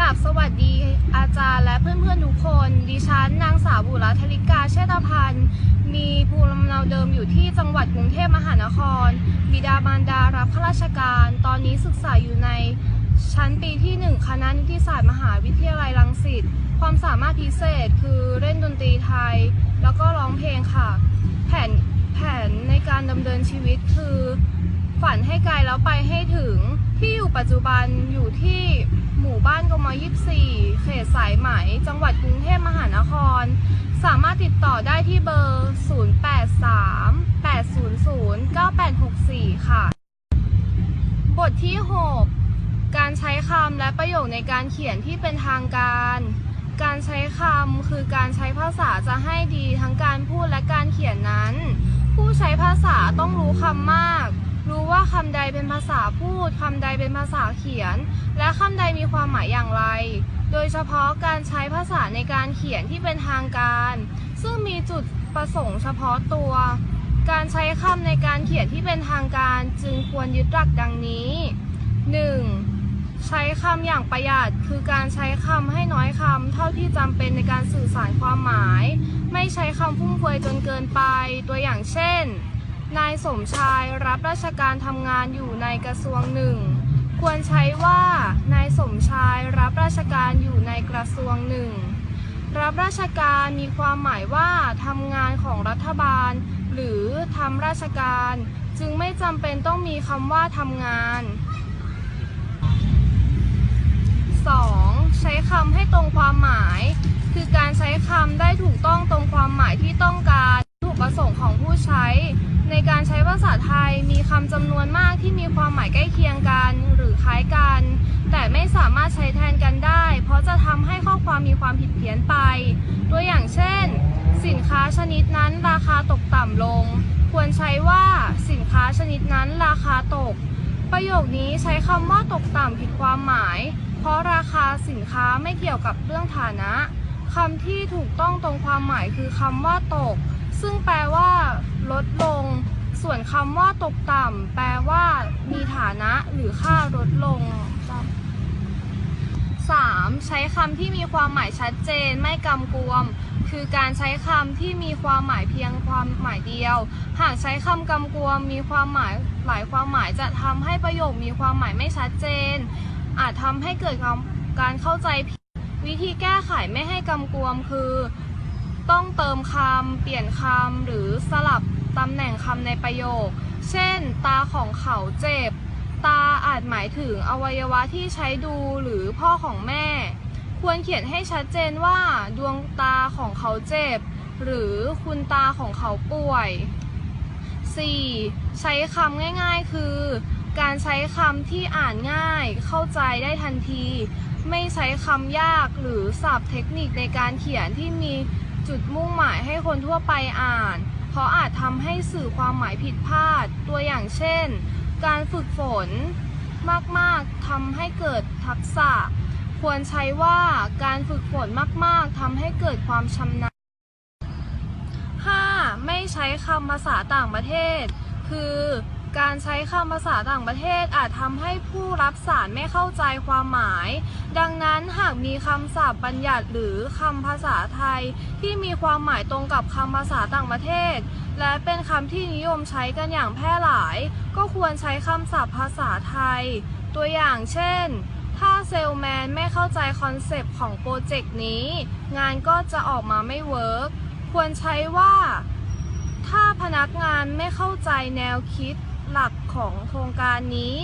กับสวัสดีอาจารย์และเพื่อนๆทุกคน ดิฉันนางสาวบุรัธลิกาเชษฐพันธ์ มีภูมิลำเนาเดิมอยู่ที่จังหวัดกรุงเทพมหานคร บิดามารดารับข้าราชการ ตอนนี้ศึกษาอยู่ในชั้นปีที่ 1 คณะนิติศาสตร์มหาวิทยาลัยรังสิต ความสามารถพิเศษคือเล่นดนตรีไทย แล้วก็ร้องเพลงค่ะ แผนแผนในการดำเนินชีวิตคือ ฝันให้ไกลแล้วไปให้ถึงที่อยู่ปัจจุบันอยู่ที่หมู่บ้านกม24 เขตสายไหม จังหวัดกรุงเทพมหานคร สามารถติดต่อได้ที่เบอร์ 083 800 9864 ค่ะ บทที่ 6 การใช้คำและประโยคในการเขียนที่เป็นทางการ การใช้คำคือการใช้ภาษาจะให้ดีทั้งการพูดและการเขียนนั้น ผู้ใช้ภาษาต้องรู้คำมาก รู้ว่าคำใดเป็นภาษาพูดคำใดเป็นภาษาเขียน และคำใดมีความหมายอย่างไร โดยเฉพาะการใช้ภาษาในการเขียนที่เป็นทางการ ซึ่งมีจุดประสงค์เฉพาะตัว การใช้คำในการเขียนที่เป็นทางการจึงควรยึดหลักดังนี้ 1. ใช้คำอย่างประหยัดคือการใช้คำให้น้อยคำเท่าที่จำเป็นในการสื่อสารความหมาย ไม่ใช้คำฟุ่มเฟือยจนเกินไปตัวอย่างเช่น นายสมชายรับราชการทำงานอยู่ในกระทรวงหนึ่ง ควรใช้ว่า นายสมชายรับราชการอยู่ในกระทรวงหนึ่ง รับราชการมีความหมายว่าทำงานของรัฐบาล หรือทำราชการ จึงไม่จำเป็นต้องมีคำว่าทำงาน 2. ใช้คำให้ตรงความหมาย คือการใช้คำได้ถูกต้องตรงความหมายที่ต้องการถูกประสงค์ของผู้ใช้ ในการใช้ภาษาไทยมีคำจำนวนมากที่มีความหมายใกล้เคียงกัน หรือคล้ายกัน แต่ไม่สามารถใช้แทนกันได้ เพราะจะทำให้ข้อความมีความผิดเพี้ยนไป ตัวอย่างเช่น สินค้าชนิดนั้นราคาตกต่ำลง ควรใช้ว่าสินค้าชนิดนั้นราคาตก ประโยคนี้ใช้คำว่าตกต่ำผิดความหมาย เพราะราคาสินค้าไม่เกี่ยวกับเรื่องฐานะคำที่ถูกต้องตรงความหมายคือคำว่าตก ซึ่งแปลว่า ลดลง ส่วนคำว่าตกต่ำแปลว่ามีฐานะหรือค่าลดลง 3. ใช้คำที่มีความหมายชัดเจนไม่กำกวม คือการใช้คำที่มีความหมายเพียงความหมายเดียว หากใช้คำกำกวมมีความหมายหลายความหมายจะทำให้ประโยคมีความหมายไม่ชัดเจน อาจทำให้เกิดการเข้าใจผิดวิธีแก้ไขไม่ให้กำกวมคือ ต้องเติมคำเปลี่ยนคำหรือสลับ ตำแหน่งคำในประโยค เช่น ตาของเขาเจ็บ ตาอาจหมายถึงอวัยวะที่ใช้ดูหรือพ่อของแม่ ควรเขียนให้ชัดเจนว่า ดวงตาของเขาเจ็บ หรือคุณตาของเขาป่วย 4. ใช้คำง่ายๆ คือ การใช้คำที่อ่านง่าย เข้าใจได้ทันที ไม่ใช้คำยากหรือศัพท์เทคนิคในการเขียนที่มีจุดมุ่งหมายให้คนทั่วไปอ่าน เพราะอาจทำให้สื่อความหมายผิดพลาด ตัวอย่างเช่น การฝึกฝน มากๆทำให้เกิดทักษะ ควรใช้ว่าการฝึกฝนมาก ๆทำให้เกิดความชำนาญ 5. ไม่ใช้คำภาษาต่างประเทศ คือ การใช้คำภาษาต่างประเทศอาจทำให้ผู้รับสารไม่เข้าใจความหมาย ดังนั้นหากมีคำศัพท์บัญญัติหรือคำภาษาไทย ที่มีความหมายตรงกับคำภาษาต่างประเทศ และเป็นคำที่นิยมใช้กันอย่างแพร่หลาย ก็ควรใช้คำศัพท์ภาษาไทย ตัวอย่างเช่น ถ้าเซลแมนไม่เข้าใจคอนเซปต์ของโปรเจกต์นี้ งานก็จะออกมาไม่เวิร์กควรใช้ว่า ถ้าพนักงานไม่เข้าใจแนวคิด หลักของโครงการนี้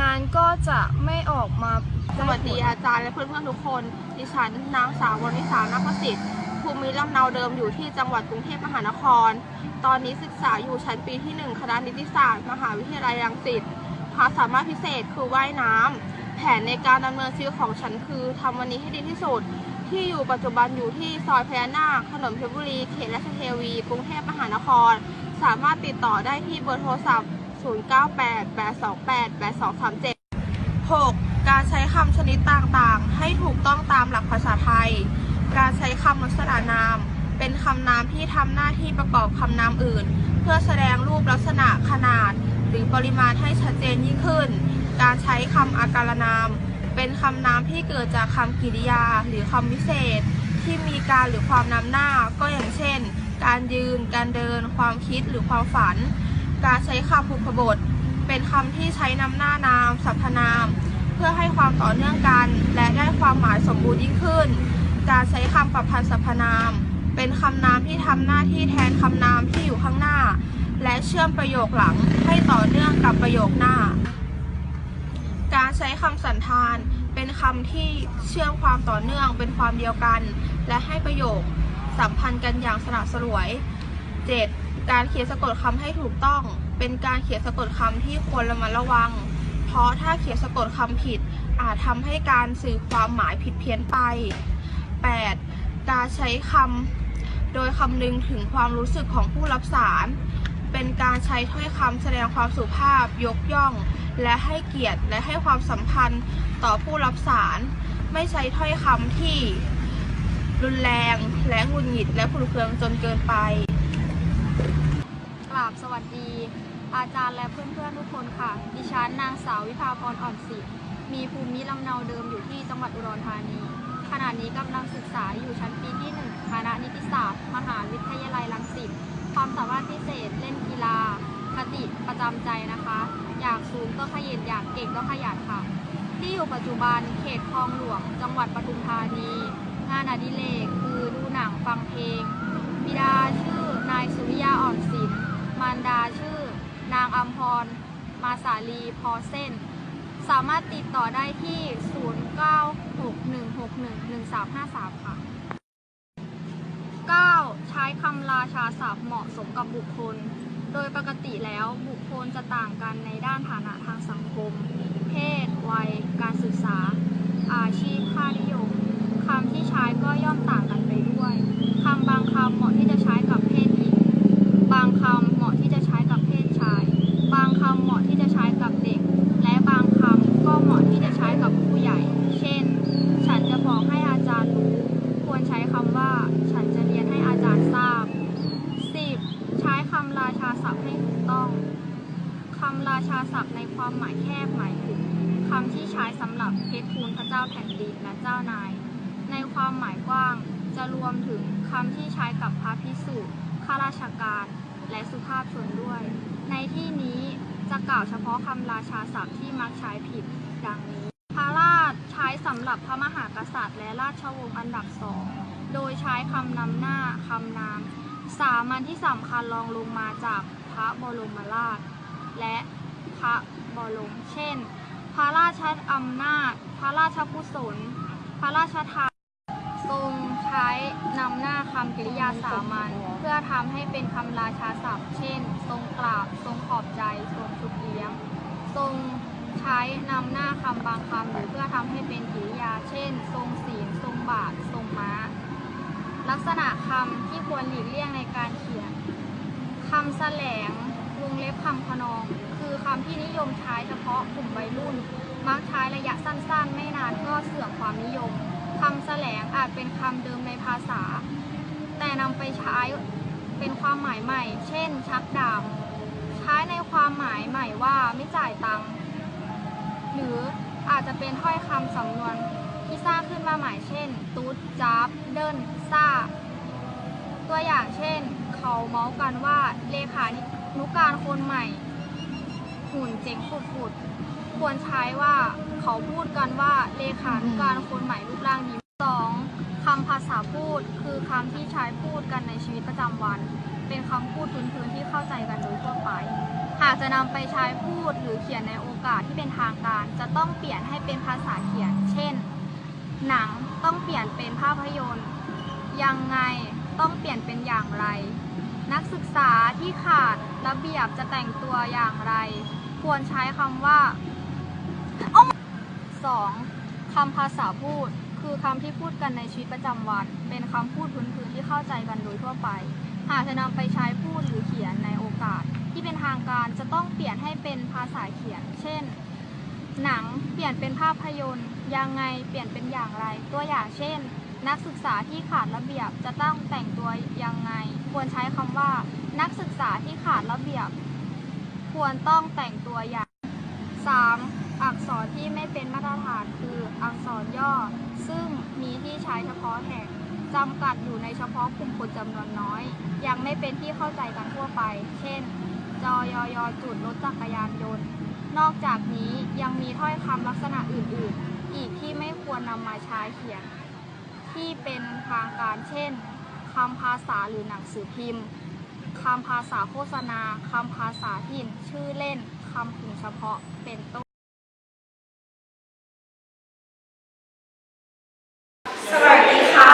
งานก็จะไม่ออกมาสวัสดีอาจารย์และเพื่อนๆทุกคน ดิฉันนางสาววริษานักประสิทธิ์ภูมิลำเนาเดิมอยู่ที่จังหวัดกรุงเทพมหานคร ตอนนี้ศึกษาอยู่ชั้นปีที่ 1 คณะนิติศาสตร์ มหาวิทยาลัยรังสิตความสามารถพิเศษคือว่ายน้ำแผนในการดำเนินชีวิตของฉันคือทำวันนี้ให้ดีที่สุด ที่อยู่ปัจจุบันอยู่ที่ซอยพญานาคถนนเพชรบุรี เขตราชเทวี กรุงเทพมหานคร สามารถติดต่อได้ที่เบอร์โทรศัพท์ 0988288237 6. การใช้คำชนิดต่างๆ ให้ถูกต้องตามหลักภาษาไทย การใช้คำลักษณะนาม เป็นคำนามที่ทำหน้าที่ประกอบคำนามอื่น เพื่อแสดงรูปลักษณะขนาด หรือปริมาณให้ชัดเจนยิ่งขึ้น การใช้คำอาการนาม เป็นคำนามที่เกิดจากคำกริยา หรือคำวิเศษ ที่มีการหรือความนำหน้า ก็อย่างเช่น การยืน การเดิน ความคิดหรือความฝัน การใช้คำผูกพบท เป็นคำที่ใช้นำหน้านาม สรรพนาม เพื่อให้ความต่อเนื่องกัน และได้ความหมายสมบูรณ์ยิ่งขึ้น การใช้คำประพันธ์สรรพนาม เป็นคำนามที่ทำหน้าที่แทนคำนามที่อยู่ข้างหน้า และเชื่อมประโยคหลังให้ต่อเนื่องกับประโยคหน้า การใช้คำสันธานเป็นคำที่เชื่อมความต่อเนื่องเป็นความเดียวกัน และให้ประโยคสัมพันธ์กันอย่างสละสลวย 7. การเขียนสะกดคำให้ถูกต้อง เป็นการเขียนสะกดคำที่ควรระมัดระวัง เพราะถ้าเขียนสะกดคำผิด อาจทำให้การสื่อความหมายผิดเพี้ยนไป 8. การใช้คำโดยคำนึงถึงความรู้สึกของผู้รับสาร เป็นการใช้ถ้อยคำแสดงความสุภาพ ยกย่อง และให้เกียรติและให้ความสัมพันธ์ต่อผู้รับสาร ไม่ใช้ถ้อยคำที่รุนแรงและหงุดหงิดและขุนเคืองจนเกินไป กราบสวัสดี อาจารย์และเพื่อนๆทุกคนค่ะ ดิฉันนางสาววิภาพรอ่อนศิษย์มีภูมิลำเนาเดิมอยู่ที่จังหวัดอุดรธานี ขณะนี้กำลังศึกษาอยู่ชั้นปีที่ 1 คณะนิติศาสตร์ มหาวิทยาลัยรังสิต ความสามารถพิเศษเล่นกีฬาคติประจำใจนะคะ อยากสูงก็ขยันอยากเก่งก็ขยันค่ะ ที่อยู่ปัจจุบันเขตคลองหลวง จังหวัดปทุมธานี งานอดิเรกคือดูหนังฟังเพลง บิดาชื่อนายสุริยาอ่อนศิลป์ารดาชื่อ นางอัมพร มาสาลีพอเส้น สามารถติดต่อได้ที่ 0961611353 ค่ะ 9. ใช้คำราชาศัพท์เหมาะสมกับบุคคล โดยปกติแล้วบุคคลจะต่างกันในด้านฐานะทางสังคม เพศ วัย การศึกษา อาชีพ ค่านิยม คำที่ใช้ก็ย่อมต่างกันไปด้วย คำบางคำเหมาะที่จะใช้กับเพศหญิง บางคำเหมาะที่จะใช้กับเพศชาย บางคำเหมาะที่จะใช้กับเด็ก และบางคำก็เหมาะที่จะใช้กับผู้ใหญ่ เช่น ฉันจะบอกให้อาจารย์รู้ ควรใช้คำว่า ฉันจะเรียนให้อาจารย์ทราบ 10. ใช้คำราชาศัพท์ให้ถูกต้อง คำราชาศัพท์ในความหมายแคบหมายถึงคำที่ใช้สำหรับเพชรทูลพระเจ้าแผ่นดินและเจ้านาย ในความหมายกว้างจะรวมถึงคำที่ใช้กับพระพิสุข้าราชการ และสุภาพชนด้วย ใน ที่นี้จะกล่าวเฉพาะคำราชาศัพท์ที่มักใช้ผิดดังนี้ พระราชใช้สำหรับพระมหากษัตริย์ และราชวงศ์อันดับสอง โดยใช้คำนำหน้าคำนาม สามัญที่สำคัญรองลงมาจากพระบรมราช และพระบรม เช่น พระราชอำนาจ พระราชกุศล พระราชทาน รงใช้นำหน้าคำกริยาสามัญเพื่อทำให้เป็นคำราชาศัพท์ เช่น ทรงกราบ ทรงขอบใจ ทรงชุดเลี้ยง ทรงใช้นำหน้าคำบางคำหรือเพื่อทำให้เป็นกริยา เช่น ทรงศีล ทรงบาท ทรงม้า ลักษณะคำที่ควรหลีกเลี่ยงในการเขียนคำแสลงวงเล็บคำพนอง คือคำที่นิยมใช้เฉพาะกลุ่มวัยรุ่น มักใช้ระยะสั้นๆ ไม่นานก็เสื่อมความนิยม คำแสลงอาจเป็นคำเดิมในภาษา แต่นำไปใช้เป็นความหมายใหม่ เช่น ชักดาบใช้ในความหมายใหม่ว่าไม่จ่ายตังค์หรืออาจจะเป็นถ้อยคำสำนวนที่สร้างขึ้นมาใหม่เช่น ตุ๊ดจับเดินซ่า ตัวอย่างเช่น เขาเมาส์กันว่าเลขานุการคนใหม่ หุ่นเจ๋งฝุดๆควรใช้ว่า เขาพูดกันว่าเลขานุการคนใหม่รูปร่างดีสองคำภาษาพูดคือคำที่ใช้พูดกันในชีวิตประจำวัน เป็นคำพูดพื้นๆที่เข้าใจกันโดยทั่วไป หากจะนำไปใช้พูดหรือเขียนในโอกาสที่เป็นทางการ จะต้องเปลี่ยนให้เป็นภาษาเขียน เช่น หนังต้องเปลี่ยนเป็นภาพยนตร์ยังไงต้องเปลี่ยนเป็นอย่างไร นักศึกษาที่ขาดระเบียบจะแต่งตัวอย่างไร ควรใช้คำว่า 2. คำภาษาพูด คือคำที่พูดกันในชีวิตประจำวัน เป็นคำพูดพื้นๆที่เข้าใจกันโดยทั่วไปหากจะนำไปใช้พูดหรือเขียนในโอกาส ที่เป็นทางการจะต้องเปลี่ยนให้เป็นภาษาเขียน เช่น หนังเปลี่ยนเป็นภาพยนตร์ยังไงเปลี่ยนเป็นอย่างไร ตัวอย่างเช่น นักศึกษาที่ขาดระเบียบจะต้องแต่งตัวยังไง ควรใช้คำว่า นักศึกษาที่ขาดระเบียบ ควรต้องแต่งตัวอย่าง 3. อักษรที่ไม่เป็นมาตรฐานคืออักษรย่อ ซึ่งมีที่ใช้เฉพาะแห่งจำกัดอยู่ในเฉพาะกลุ่มคนจำนวนน้อย ยังไม่เป็นที่เข้าใจกันทั่วไป เช่น จอยอยจุดรถจักรยานยนต์ นอกจากนี้ยังมีถ้อยคำลักษณะอื่น ๆ อีกที่ไม่ควรนำมาใช้เขียน ที่เป็นทางการเช่นคำภาษาหรือหนังสือพิมพ์คำภาษาโฆษณา คำภาษาถิ่น ชื่อเล่น คำถึงเฉพาะ เป็นต้น สวัสดีค่ะ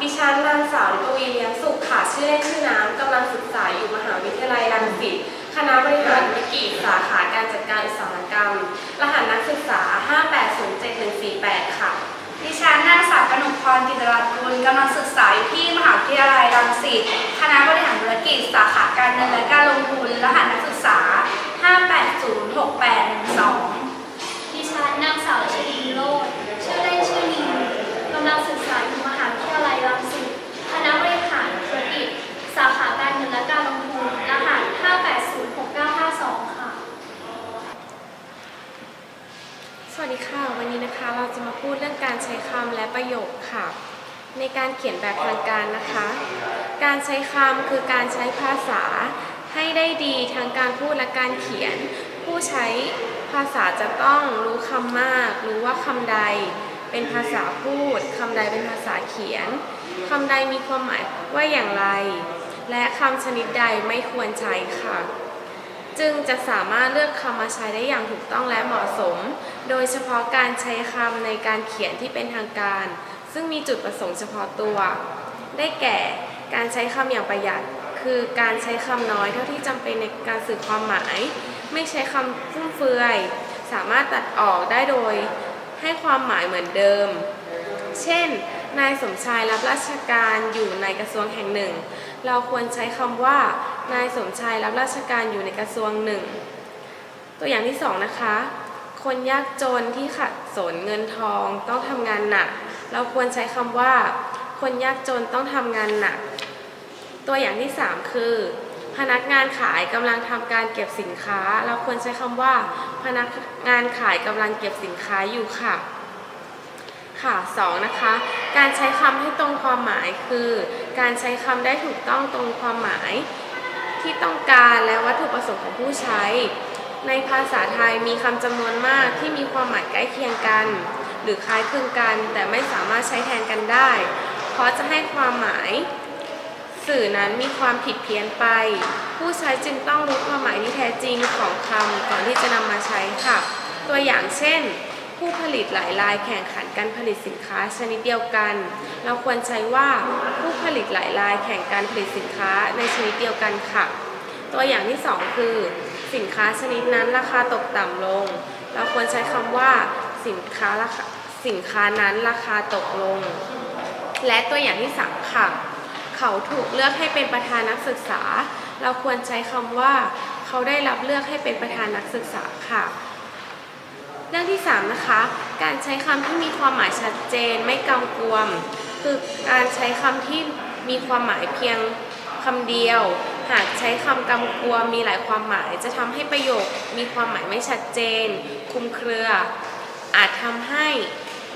ดิฉันนางสาวลิปวีเลี้ยงสุขค่ะ ชื่อเล่นชื่อน้ำกำลังศึกษาอยู่มหาวิทยาลัยรังสิต คณะบริหารธุรกิจสาขาการจัดการอุตสาหกรรม รหัสนักศึกษา 5807148 ค่ะ ดิฉันนางสาวกนกพรกิตรัตน์กุลกำลังศึกษาอยู่ที่มหาวิทยาลัยรังสิต คณะบริหารธุรกิจ สาขาการเงินและการลงทุน รหัสนักศึกษา 5806812 ดิฉันนางสาวชลีโรจน์ชื่อเล่นชื่อนิวกำลังศึกษาอยู่มหาวิทยาลัยรังสิต คณะบริหารธุรกิจ สาขาการเงินและการลงทุน รหัส 5806952 ค่ะ สวัสดี ค่ะ วันนี้นะคะเราจะมาพูดเรื่องการใช้คำและประโยคค่ะ ในการเขียนแบบทางการนะคะ การใช้คำคือการใช้ภาษา ให้ได้ดีทั้งการพูดและการเขียน ผู้ใช้ภาษาจะต้องรู้คำมาก รู้ว่าคำใดเป็นภาษาพูดคำใดเป็นภาษาเขียนคำใดมีความหมายว่าอย่างไร และคำชนิดใดไม่ควรใช้ค่ะ จึงจะสามารถเลือกคำมาใช้ได้อย่างถูกต้องและเหมาะสม โดยเฉพาะการใช้คำในการเขียนที่เป็นทางการ ซึ่งมีจุดประสงค์เฉพาะตัว ได้แก่การใช้คำอย่างประหยัด คือการใช้คำน้อยเท่าที่จำเป็นในการสื่อความหมาย ไม่ใช้คำฟุ่มเฟือย สามารถตัดออกได้โดยให้ความหมายเหมือนเดิม เช่น นายสมชายรับราชการอยู่ในกระทรวงแห่งหนึ่ง เราควรใช้คำว่า นายสมชายรับราชการอยู่ในกระทรวงหนึ่ง ตัวอย่างที่สองนะคะ คนยากจนที่ขัดสนเงินทองต้องทำงานหนัก เราควรใช้คำว่า คนยากจนต้องทำงานหนัก ตัวอย่างที่สามคือ พนักงานขายกำลังทำการเก็บสินค้า เราควรใช้คำว่า พนักงานขายกำลังเก็บสินค้าอยู่ค่ะค่ะสองนะคะ การใช้คำให้ตรงความหมายคือ การใช้คำได้ถูกต้องตรงความหมาย ที่ต้องการและวัตถุประสงค์ของผู้ใช้ ในภาษาไทยมีคำจำนวนมากที่มีความหมายใกล้เคียงกัน หรือคล้ายคลึงกัน แต่ไม่สามารถใช้แทนกันได้ เพราะจะให้ความหมาย สื่อนั้นมีความผิดเพี้ยนไป ผู้ใช้จึงต้องรู้ความหมายที่แท้จริงของคำก่อนที่จะนำมาใช้ค่ะ ตัวอย่างเช่น ผู้ผลิตหลายรายแข่งขันการผลิตสินค้าชนิดเดียวกัน เราควรใช้ว่าผู้ผลิตหลายรายแข่งการผลิตสินค้าในชนิดเดียวกันค่ะ ตัวอย่างที่สองคือ สินค้าชนิดนั้นราคาตกต่ำลง เราควรใช้คำว่าสินค้าราคาสินค้านั้นราคาตกลง และตัวอย่างที่สามค่ะ เขาถูกเลือกให้เป็นประธานนักศึกษา เราควรใช้คำว่า เขาได้รับเลือกให้เป็นประธานนักศึกษาค่ะ เรื่องที่ 3 นะคะ การใช้คำที่มีความหมายชัดเจนไม่กำกวม คือการใช้คำที่มีความหมายเพียงคำเดียว หากใช้คำกำกวมมีหลายความหมาย จะทำให้ประโยคมีความหมายไม่ชัดเจน คุมเครือ อาจทำให้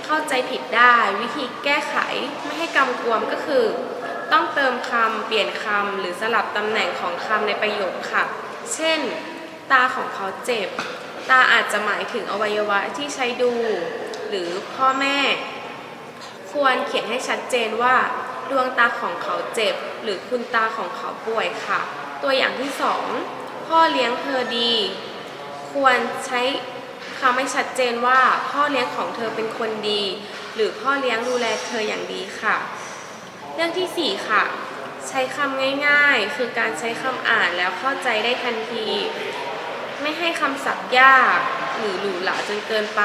เข้าใจผิดได้วิธีแก้ไขไม่ให้กำกวมก็คือ ต้องเติมคำเปลี่ยนคำหรือสลับตำแหน่งของคำในประโยคค่ะ เช่น ตาของเขาเจ็บ ตาอาจจะหมายถึงอวัยวะที่ใช้ดู หรือพ่อแม่ ควรเขียนให้ชัดเจนว่า ดวงตาของเขาเจ็บ หรือคุณตาของเขาป่วยค่ะ ตัวอย่างที่สองพ่อเลี้ยงเธอดี ควรใช้คำให้ชัดเจนว่าพ่อเลี้ยงของเธอเป็นคนดี หรือพ่อเลี้ยงดูแลเธออย่างดีค่ะ เรื่องที่ 4 ค่ะ ใช้คำง่ายๆ คือการใช้คำอ่านแล้วเข้าใจได้ทันที ไม่ให้คำศัพท์ยากหรือหรูหราจนเกินไป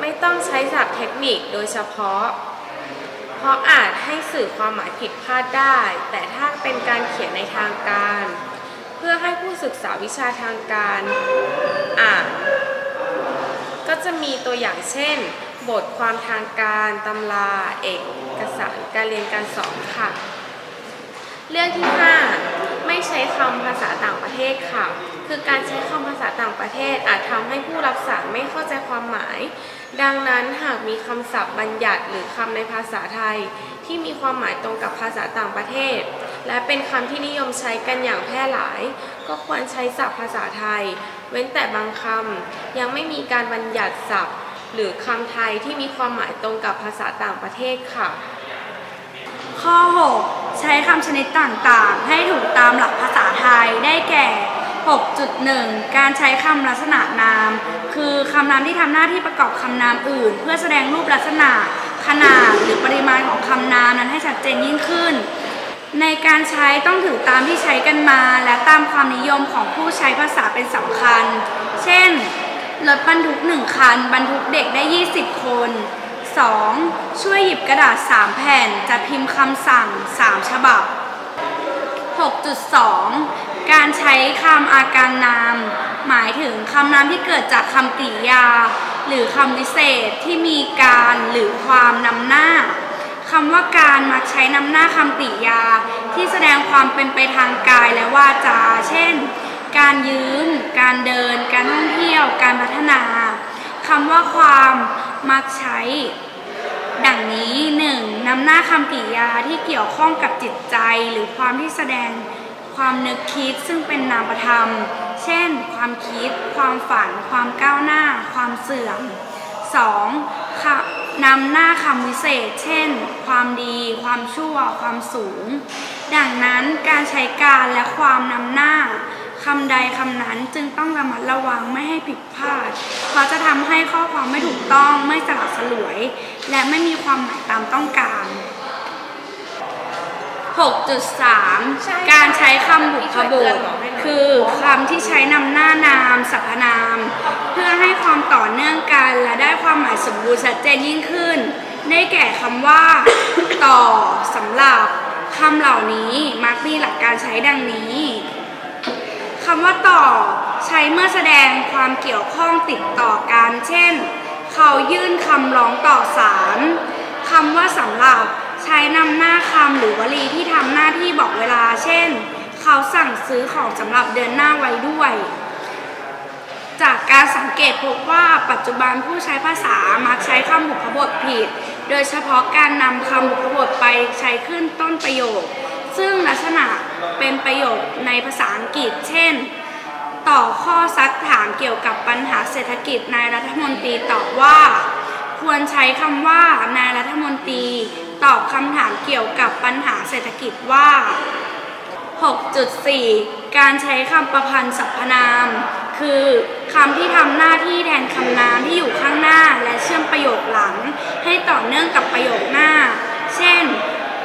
ไม่ต้องใช้ศัพท์เทคนิคโดยเฉพาะ เพราะอาจให้สื่อความหมายผิดพลาดได้ แต่ถ้าเป็นการเขียนในทางการ เพื่อให้ผู้ศึกษาวิชาทางการอ่านก็จะมีตัวอย่างเช่น บทความทางการตำราเอกสารการเรียนการสอนค่ะ เรื่องที่ 5 ไม่ใช้คำภาษาต่างประเทศค่ะ คือการใช้คำภาษาต่างประเทศอาจทำให้ผู้รับสารไม่เข้าใจความหมาย ดังนั้นหากมีคำศัพท์บัญญัติหรือคำในภาษาไทย ที่มีความหมายตรงกับภาษาต่างประเทศ และเป็นคำที่นิยมใช้กันอย่างแพร่หลาย ก็ควรใช้ศัพท์ภาษาไทย เว้นแต่บางคำยังไม่มีการบัญญัติศัพท์ หรือคำไทยที่มีความหมายตรงกับภาษาต่างประเทศค่ะ ข้อ 6 ใช้คำชนิดต่างๆ ให้ถูกตามหลักภาษาไทยได้แก่ 6.1 การใช้คำลักษณะนาม คือคำนามที่ทำหน้าที่ประกอบคำนามอื่น เพื่อแสดงรูปลักษณะ ขนาดหรือปริมาณของคำนามนั้นให้ชัดเจนยิ่งขึ้น ในการใช้ต้องถือตามที่ใช้กันมา และตามความนิยมของผู้ใช้ภาษาเป็นสำคัญ เช่นรถบรรทุกหนึ่งคัน บรรทุกเด็กได้ 20 คน 2. ช่วยหยิบกระดาษ 3 แผ่นจะพิมพ์คำสั่ง 3 ฉบับ 6.2 การใช้คำอาการนาม หมายถึงคำนามที่เกิดจากคำกริยา หรือคำวิเศษที่มีการหรือความนำหน้าคำว่าการมักใช้นำหน้าคำกริยา ที่แสดงความเป็นไปทางกายและวาจา เช่น การยืมการเดิน การท่องเที่ยว การพัฒนาคำว่าความ มักใช้ ดังนี้ 1. นำหน้าคำกริยาที่เกี่ยวข้องกับจิตใจ หรือความที่แสดงความนึกคิดซึ่งเป็นนามธรรม เช่น ความคิด ความฝัน ความก้าวหน้า ความเสื่อม 2. ค่ะนำหน้าคำวิเศษ เช่น ความดี ความชั่ว ความสูง ดังนั้นการใช้การและความนำหน้า คำใดคำนั้นจึงต้องระมัดระวังไม่ให้ผิดพลาด เพราะจะทำให้ข้อความไม่ถูกต้องไม่สลับสลวย และไม่มีความหมายตามต้องการ 6.3 การใช้คำบุพบทคือคำที่ใช้นำหน้านามสรรพนาม เพื่อให้ความต่อเนื่องกันและได้ความหมายสมบูรณ์ชัดเจนยิ่งขึ้น ได้แก่คำว่า ต่อสำหรับคำเหล่านี้มักมีหลักการใช้ดังนี้คำว่าต่อใช้เมื่อแสดงความเกี่ยวข้องติดต่อกัน เช่น เขายื่นคำร้องต่อศาลคำว่าสำหรับใช้นำหน้าคำหรือวลีที่ทำหน้าที่บอกเวลา เช่น เขาสั่งซื้อของสำหรับเดือนหน้าไว้ด้วย จากการสังเกตพบว่าปัจจุบันผู้ใช้ภาษามักใช้คำบุพบทผิด โดยเฉพาะการนำคำบุพบทไปใช้ขึ้นต้นประโยค ซึ่งลักษณะเป็นประโยคในภาษาอังกฤษ เช่น ต่อข้อซักถามเกี่ยวกับปัญหาเศรษฐกิจนายรัฐมนตรีตอบว่า ควรใช้คำว่านายรัฐมนตรี ตอบคำถามเกี่ยวกับปัญหาเศรษฐกิจว่า 6.4 การใช้คำประพันธ์สรรพนาม คือคำที่ทำหน้าที่แทนคำนามที่อยู่ข้างหน้าและเชื่อมประโยคหลัง ให้ต่อเนื่องกับประโยคหน้า เช่น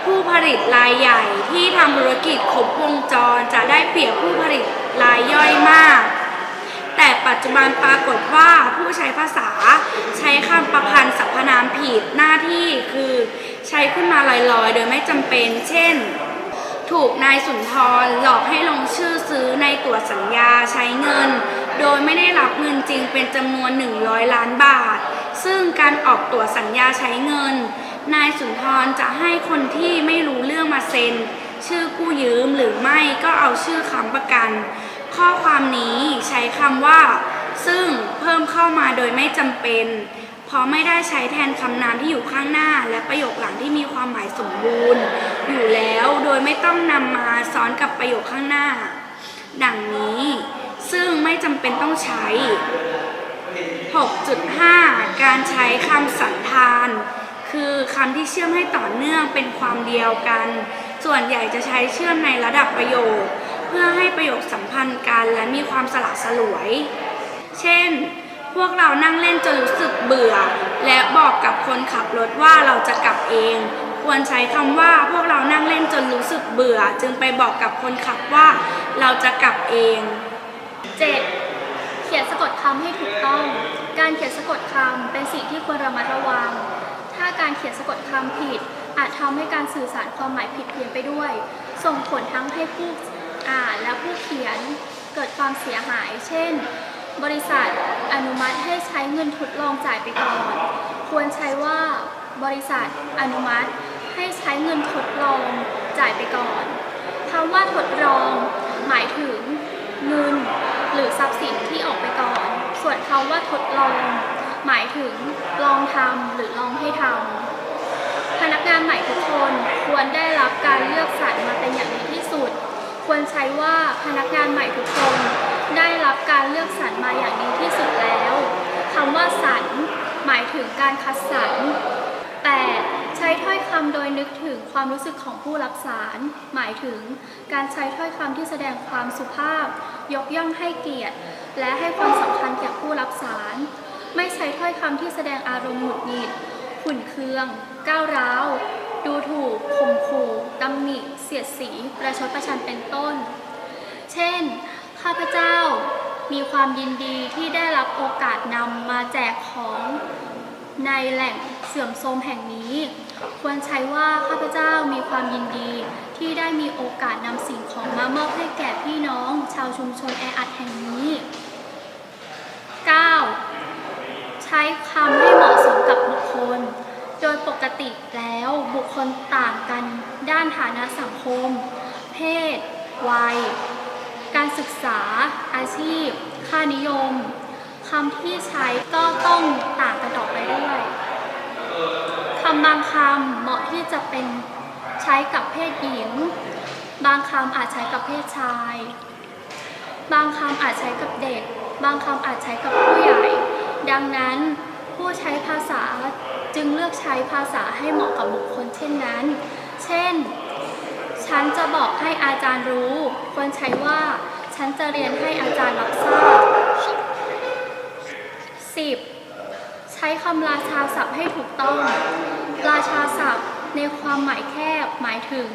ผู้ผลิตรายใหญ่ที่ทำธุรกิจครบวงจรจะได้เปรียบผู้ผลิตรายย่อยมาก แต่ปัจจุบันปรากฏว่าผู้ใช้ภาษาใช้คำประพันธ์สรรพนามผิดหน้าที่คือใช้ขึ้นมาลอยๆ โดยไม่จำเป็น เช่น ถูกนายสุนทรหลอกให้ลงชื่อซื้อในตั๋วสัญญาใช้เงิน โดยไม่ได้รับเงินจริงเป็นจำนวน 100 ล้านบาท ซึ่งการออกตั๋วสัญญาใช้เงิน นายสุนทรจะให้คนที่ไม่รู้เรื่องมาเซ็น ชื่อกู้ยืมหรือไม่ก็เอาชื่อค้ำประกัน ข้อความนี้ใช้คำว่า ซึ่งเพิ่มเข้ามาโดยไม่จำเป็นเพราะไม่ได้ใช้แทนคำนามที่อยู่ข้างหน้า และประโยคหลังที่มีความหมายสมบูรณ์ อยู่แล้วโดยไม่ต้องนำมาซ้อนกับประโยคข้างหน้า ดังนี้ซึ่งไม่จำเป็นต้องใช้ 6.5 การใช้คำสันธาน คือคำที่เชื่อมให้ต่อเนื่องเป็นความเดียวกัน ส่วนใหญ่จะใช้เชื่อมในระดับประโยค เพื่อให้ประโยคสัมพันธ์กันและมีความสละสลวย เช่น พวกเรานั่งเล่นจนรู้สึกเบื่อ และบอกกับคนขับรถว่าเราจะกลับเอง ควรใช้คำว่าพวกเรานั่งเล่นจนรู้สึกเบื่อ จึงไปบอกกับคนขับว่าเราจะกลับเอง 7. เขียนสะกดคำให้ถูกต้อง การเขียนสะกดคำเป็นสิ่งที่ควรระมัดระวัง ถ้าการเขียนสะกดคำผิด อาจทำให้การสื่อสารความหมายผิดเพี้ยนไปด้วย ส่งผลทั้งให้ผู้อ่านและผู้เขียนเกิดความเสียหาย เช่น บริษัทอนุมัติให้ใช้เงินทดลองจ่ายไปก่อน ควรใช้ว่าบริษัทอนุมัติให้ใช้เงินทดลองจ่ายไปก่อนภำว่าทดลอง หมายถึงเงิน หรือทรัพย์สินที่ออกไปก่อน ส่วนคำว่าทดลอง หมายถึงลองทำหรือลองให้ทำพนักงานใหม่ทุกคนควรได้รับการเลือกสรรมาเป็นอย่างดีที่สุด ควรใช้ว่าพนักงานใหม่ทุกคน ได้รับการเลือกสรรมาอย่างดีที่สุดแล้วคำว่าสรรหมายถึงการคัดสรร 8. ใช้ถ้อยคำโดยนึกถึงความรู้สึกของผู้รับสาร หมายถึงการใช้ถ้อยคำที่แสดงความสุภาพ ยกย่องให้เกียรติ และให้ความสำคัญแก่ผู้รับสาร ไม่ใช้ถ้อยคำที่แสดงอารมณ์หงุดหงิดขุ่นเคือง ก้าวร้าว ดูถูกข่มขู่ตำหนิ เสียดสี ประชดประชันเป็นต้น เช่น ข้าพเจ้ามีความยินดีที่ได้รับโอกาสนำมาแจกของในแหล่งเสื่อมโทรมแห่งนี้ ควรใช้ว่าข้าพเจ้ามีความยินดีที่ได้มีโอกาสนำสิ่งของมามอบให้แก่พี่น้อง ชาวชุมชนแออัดแห่งนี้ 9. ใช้คำให้เหมาะสมกับบุคคล โดยปกติแล้วบุคคลต่างกันด้านฐานะสังคม เพศ วัย การศึกษา อาชีพ ค่านิยมคำที่ใช้ก็ต้องต่างกันต่อไปด้วยคำบางคำเหมาะที่จะเป็นใช้กับเพศหญิง บางคำอาจใช้กับเพศชาย บางคำอาจใช้กับเด็ก บางคำอาจใช้กับผู้ใหญ่ ดังนั้นผู้ใช้ภาษาจึงเลือกใช้ภาษาให้เหมาะกับบุคคลเช่นนั้น เช่น ฉันจะบอกให้อาจารย์รู้ ควรใช้ว่า ฉันจะเรียนให้อาจารย์รับทราบ 10. ใช้คำราชาศัพท์ให้ถูกต้อง ราชาศัพท์ในความหมายแคบหมายถึง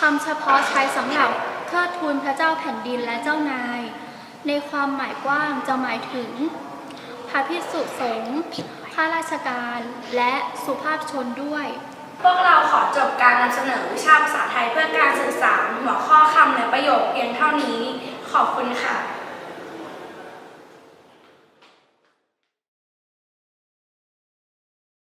คำเฉพาะใช้สำหรับเทิดทูนพระเจ้าแผ่นดินและเจ้านาย ในความหมายกว้างจะหมายถึง พระภิกษุสงฆ์ข้าราชการและสุภาพชนด้วย พวกเราขอจบการนำเสนอวิชาภาษาไทยเพื่อการศึกษา หัวข้อคำและประโยคเพียงเท่านี้ ขอบคุณค่ะ